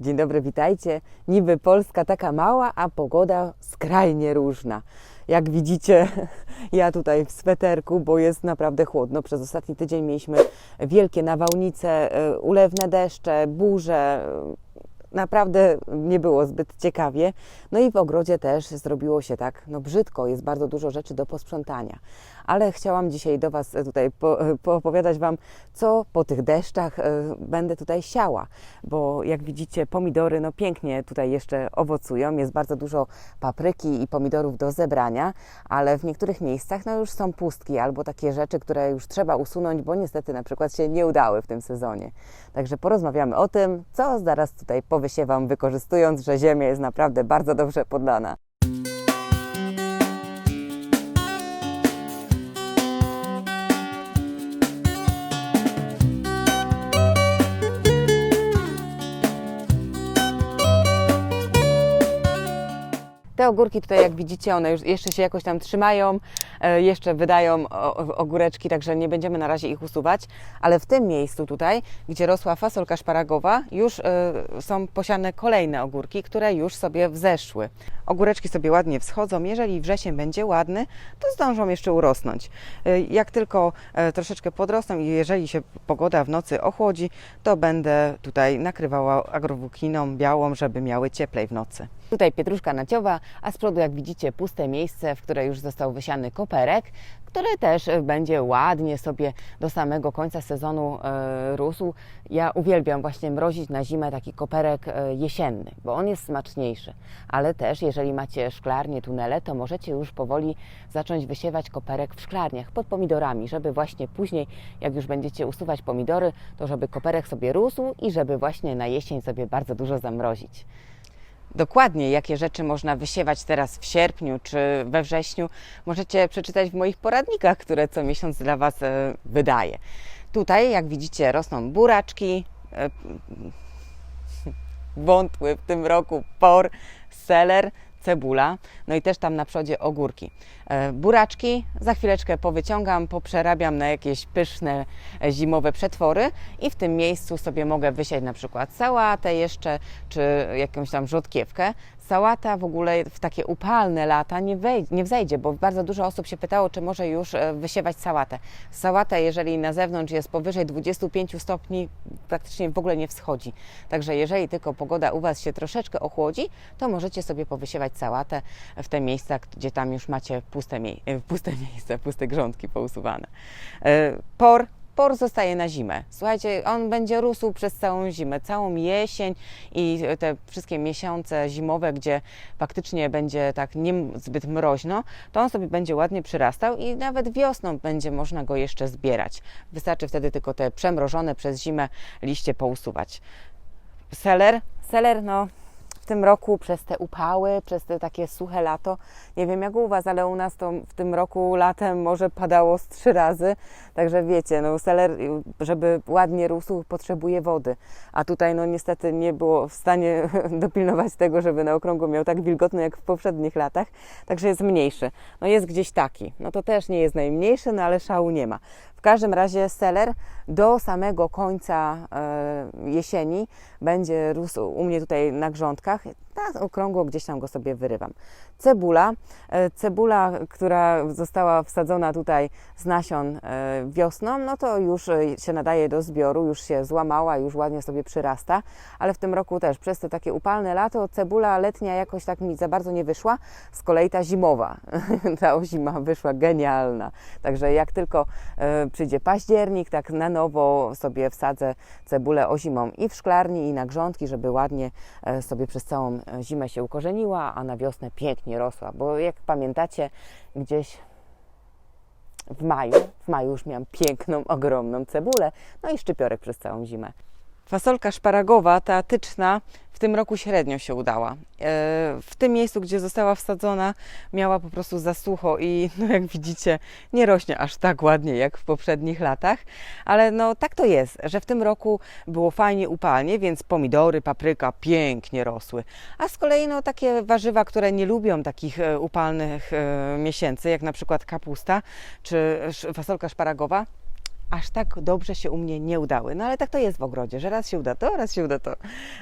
Dzień dobry, witajcie. Niby Polska taka mała, a pogoda skrajnie różna. Jak widzicie, ja tutaj w sweterku, bo jest naprawdę chłodno. Przez ostatni tydzień mieliśmy wielkie nawałnice, e, ulewne deszcze, burze. Naprawdę nie było zbyt ciekawie. No i w ogrodzie też zrobiło się tak, no brzydko, jest bardzo dużo rzeczy do posprzątania. Ale chciałam dzisiaj do Was tutaj po, poopowiadać Wam, co po tych deszczach e, będę tutaj siała, bo jak widzicie pomidory no pięknie tutaj jeszcze owocują, jest bardzo dużo papryki i pomidorów do zebrania, ale w niektórych miejscach no już są pustki albo takie rzeczy, które już trzeba usunąć, bo niestety na przykład się nie udały w tym sezonie. Także porozmawiamy o tym, co zaraz tutaj powysiewam, wykorzystując, że ziemia jest naprawdę bardzo dobrze podlana. Te ogórki tutaj, jak widzicie, one już jeszcze się jakoś tam trzymają, e, jeszcze wydają ogóreczki, także nie będziemy na razie ich usuwać, ale w tym miejscu tutaj, gdzie rosła fasolka szparagowa, już e, są posiane kolejne ogórki, które już sobie wzeszły. Ogóreczki sobie ładnie wschodzą, jeżeli wrzesień będzie ładny, to zdążą jeszcze urosnąć. E, Jak tylko troszeczkę podrosną i jeżeli się pogoda w nocy ochłodzi, to będę tutaj nakrywała agrowukiną białą, żeby miały cieplej w nocy. Tutaj pietruszka naciowa, a z przodu jak widzicie puste miejsce, w które już został wysiany koperek, który też e, będzie ładnie sobie do samego końca sezonu e, rósł. Ja uwielbiam właśnie mrozić na zimę taki koperek e, jesienny, bo on jest smaczniejszy. Ale też jeżeli macie szklarnie, tunele, to możecie już powoli zacząć wysiewać koperek w szklarniach pod pomidorami, żeby właśnie później, jak już będziecie usuwać pomidory, to żeby koperek sobie rósł i żeby właśnie na jesień sobie bardzo dużo zamrozić. Dokładnie, jakie rzeczy można wysiewać teraz w sierpniu czy we wrześniu, możecie przeczytać w moich poradnikach, które co miesiąc dla Was e, wydaję. Tutaj, jak widzicie, rosną buraczki, e, wątły w tym roku por, seler, cebula, no i też tam na przodzie ogórki. E, Buraczki za chwileczkę powyciągam, poprzerabiam na jakieś pyszne e, zimowe przetwory i w tym miejscu sobie mogę wysiać na przykład sałatę jeszcze, czy jakąś tam rzodkiewkę. Sałata w ogóle w takie upalne lata nie, wej- nie wzejdzie, bo bardzo dużo osób się pytało, czy może już e, wysiewać sałatę. Sałata, jeżeli na zewnątrz jest powyżej 25 stopni, praktycznie w ogóle nie wschodzi. Także jeżeli tylko pogoda u Was się troszeczkę ochłodzi, to możecie sobie powysiewać sałatę w te miejsca, gdzie tam już macie puste, mie- puste miejsca, puste grządki pousuwane. E, Por por zostaje na zimę. Słuchajcie, on będzie rósł przez całą zimę, całą jesień i te wszystkie miesiące zimowe, gdzie faktycznie będzie tak nie zbyt mroźno, to on sobie będzie ładnie przyrastał i nawet wiosną będzie można go jeszcze zbierać. Wystarczy wtedy tylko te przemrożone przez zimę liście pousuwać. Seler, seler, no tym roku przez te upały, przez te takie suche lato, nie wiem jak u Was, ale u nas to w tym roku latem może padało z trzy razy, także wiecie, no seler, żeby ładnie rósł, potrzebuje wody, a tutaj no niestety nie było w stanie dopilnować tego, żeby na okrągło miał tak wilgotno jak w poprzednich latach, także jest mniejszy. No jest gdzieś taki, no to też nie jest najmniejszy, no ale szału nie ma. W każdym razie seler do samego końca e, jesieni będzie rósł u mnie tutaj na grządkach. Tak okrągło gdzieś tam go sobie wyrywam. Cebula, e, cebula, która została wsadzona tutaj z nasion e, wiosną, no to już się nadaje do zbioru, już się złamała, już ładnie sobie przyrasta, ale w tym roku też przez to takie upalne lato cebula letnia jakoś tak mi za bardzo nie wyszła, z kolei ta zimowa, ta zima wyszła genialna. Także jak tylko przyjdzie październik, tak na nowo sobie wsadzę cebulę ozimą i w szklarni, i na grządki, żeby ładnie e, sobie przez całą e, zimę się ukorzeniła, a na wiosnę pięknie rosła. Bo jak pamiętacie, gdzieś w maju, w maju już miałam piękną, ogromną cebulę, no i szczypiorek przez całą zimę. Fasolka szparagowa, ta tyczna, w tym roku średnio się udała. E, W tym miejscu, gdzie została wsadzona, miała po prostu za sucho i no jak widzicie, nie rośnie aż tak ładnie jak w poprzednich latach, ale no tak to jest, że w tym roku było fajnie upalnie, więc pomidory, papryka pięknie rosły. A z kolei no takie warzywa, które nie lubią takich e, upalnych e, miesięcy, jak na przykład kapusta czy fasolka szparagowa, aż tak dobrze się u mnie nie udały. No ale tak to jest w ogrodzie, że raz się uda to, raz się uda to.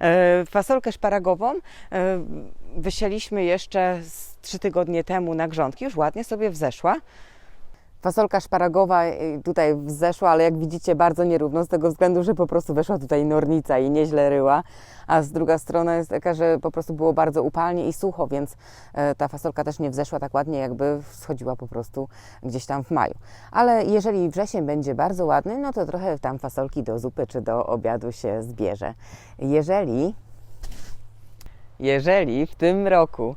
E, fasolkę szparagową e, wysieliśmy jeszcze trzy tygodnie temu na grządki, już ładnie sobie wzeszła. Fasolka szparagowa y, tutaj wzeszła, ale jak widzicie bardzo nierówno z tego względu, że po prostu weszła tutaj nornica i nieźle ryła, a z druga strona jest taka, że po prostu było bardzo upalnie i sucho, więc e, ta fasolka też nie wzeszła tak ładnie, jakby wschodziła po prostu gdzieś tam w maju. Ale jeżeli wrzesień będzie bardzo ładny, no to trochę tam fasolki do zupy czy do obiadu się zbierze. Jeżeli jeżeli w tym roku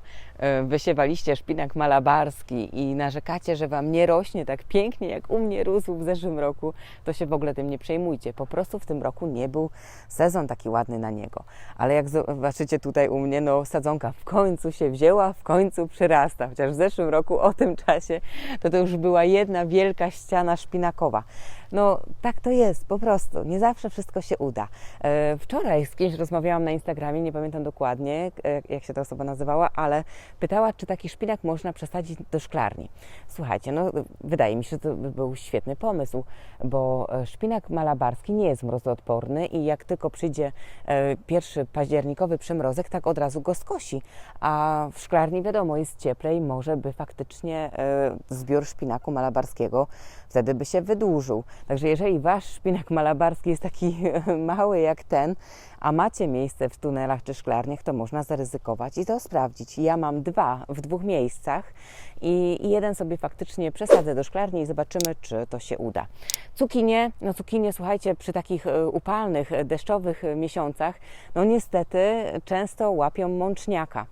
wysiewaliście szpinak malabarski i narzekacie, że Wam nie rośnie tak pięknie, jak u mnie rósł w zeszłym roku, to się w ogóle tym nie przejmujcie. Po prostu w tym roku nie był sezon taki ładny na niego. Ale jak zobaczycie tutaj u mnie, no sadzonka w końcu się wzięła, w końcu przyrasta. Chociaż w zeszłym roku o tym czasie to to już była jedna wielka ściana szpinakowa. No tak to jest, po prostu. Nie zawsze wszystko się uda. E, Wczoraj z kimś rozmawiałam na Instagramie, nie pamiętam dokładnie, e, jak się ta osoba nazywała, ale pytała, czy taki szpinak można przesadzić do szklarni. Słuchajcie, no wydaje mi się, że to by był świetny pomysł, bo e, szpinak malabarski nie jest mrozoodporny i jak tylko przyjdzie e, pierwszy październikowy przymrozek, tak od razu go skosi. A w szklarni wiadomo, jest cieplej, może by faktycznie e, zbiór szpinaku malabarskiego wtedy by się wydłużył. Także jeżeli wasz szpinak malabarski jest taki mały jak ten, a macie miejsce w tunelach czy szklarniach, to można zaryzykować i to sprawdzić. Ja mam dwa w dwóch miejscach i, jeden sobie faktycznie przesadzę do szklarni i zobaczymy, czy to się uda. Cukinie, no cukinie, słuchajcie, przy takich e, upalnych, e, deszczowych e, miesiącach, no niestety często łapią mączniaka.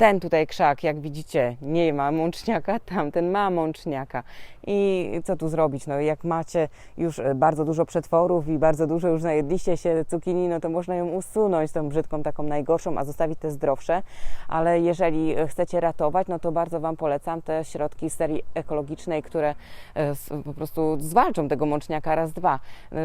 Ten tutaj krzak, jak widzicie, nie ma mączniaka, tamten ma mączniaka. I co tu zrobić? No, jak macie już e, bardzo dużo przetworów i bardzo dużo już najedliście się cukinii, no to można ją usunąć, tą brzydką, taką najgorszą, a zostawić te zdrowsze. Ale jeżeli e, chcecie ratować, no to bardzo Wam polecam te środki serii ekologicznej, które e, po prostu zwalczą tego mączniaka raz, dwa.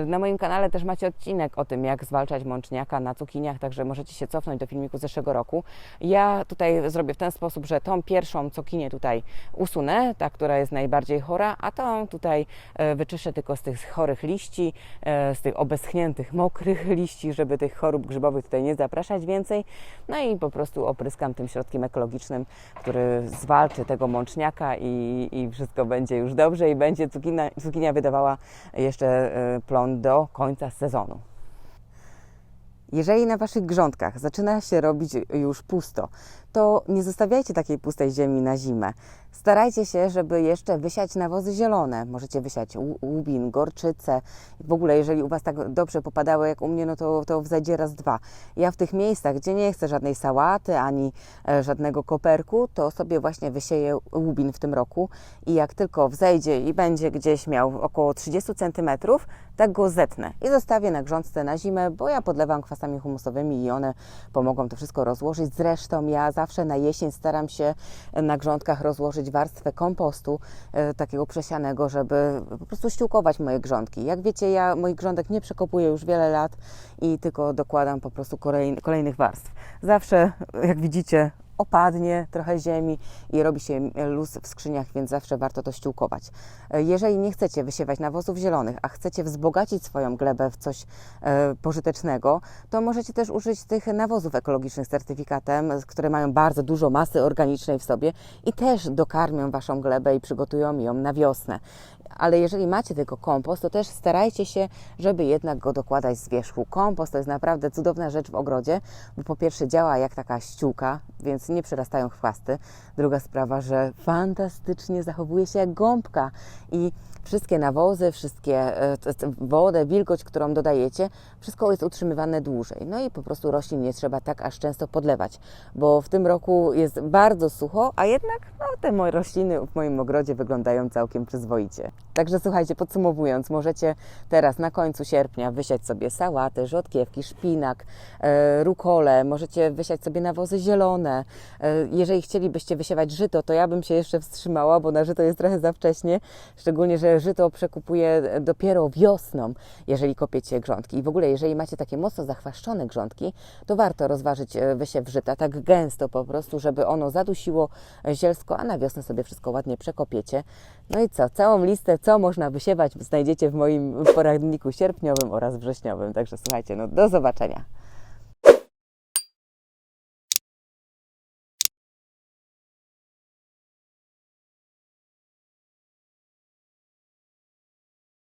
Na moim kanale też macie odcinek o tym, jak zwalczać mączniaka na cukiniach, także możecie się cofnąć do filmiku z zeszłego roku. Ja tutaj zrobię w ten sposób, że tą pierwszą cukinię tutaj usunę, ta, która jest najbardziej chora, a tą tutaj e, wyczyszczę tylko z tych chorych liści, e, z tych obeschniętych, mokrych liści, żeby tych chorób grzybowych tutaj nie zapraszać więcej. No i po prostu opryskam tym środkiem ekologicznym, który zwalczy tego mączniaka i, i wszystko będzie już dobrze i będzie cukinia, cukinia wydawała jeszcze e, plon do końca sezonu. Jeżeli na Waszych grządkach zaczyna się robić już pusto, to nie zostawiajcie takiej pustej ziemi na zimę. Starajcie się, żeby jeszcze wysiać nawozy zielone. Możecie wysiać łu- łubin, gorczycę. W ogóle, jeżeli u Was tak dobrze popadało jak u mnie, no to, to wzejdzie raz, dwa. Ja w tych miejscach, gdzie nie chcę żadnej sałaty ani e, żadnego koperku, to sobie właśnie wysieję łubin w tym roku i jak tylko wzejdzie i będzie gdzieś miał około 30 cm, tak go zetnę i zostawię na grządce na zimę, bo ja podlewam kwasami humusowymi i one pomogą to wszystko rozłożyć. Zresztą ja zawsze na jesień staram się na grządkach rozłożyć warstwę kompostu e, takiego przesianego, żeby po prostu ściółkować moje grządki. Jak wiecie, ja moich grządek nie przekopuję już wiele lat i tylko dokładam po prostu kolej, kolejnych warstw. Zawsze, jak widzicie, opadnie trochę ziemi i robi się luz w skrzyniach, więc zawsze warto to ściółkować. Jeżeli nie chcecie wysiewać nawozów zielonych, a chcecie wzbogacić swoją glebę w coś e, pożytecznego, to możecie też użyć tych nawozów ekologicznych z certyfikatem, które mają bardzo dużo masy organicznej w sobie i też dokarmią Waszą glebę i przygotują ją na wiosnę. Ale jeżeli macie tylko kompost, to też starajcie się, żeby jednak go dokładać z wierzchu. Kompost to jest naprawdę cudowna rzecz w ogrodzie, bo po pierwsze działa jak taka ściółka, więc nie przerastają chwasty. Druga sprawa, że fantastycznie zachowuje się jak gąbka i wszystkie nawozy, wszystkie e, wodę, wilgoć, którą dodajecie, wszystko jest utrzymywane dłużej. No i po prostu roślin nie trzeba tak aż często podlewać, bo w tym roku jest bardzo sucho, a jednak no, te moje rośliny w moim ogrodzie wyglądają całkiem przyzwoicie. Także słuchajcie, podsumowując, możecie teraz na końcu sierpnia wysiać sobie sałatę, rzodkiewki, szpinak, e, rukole, możecie wysiać sobie nawozy zielone. E, jeżeli chcielibyście wysiewać żyto, to ja bym się jeszcze wstrzymała, bo na żyto jest trochę za wcześnie, szczególnie, że żyto przekupuję dopiero wiosną, jeżeli kopiecie grządki. I w ogóle, jeżeli macie takie mocno zachwaszczone grządki, to warto rozważyć e, wysiew żyta tak gęsto po prostu, żeby ono zadusiło zielsko, a na wiosnę sobie wszystko ładnie przekopiecie. No i co? Całą listę listę, co można wysiewać, znajdziecie w moim poradniku sierpniowym oraz wrześniowym. Także słuchajcie, no do zobaczenia.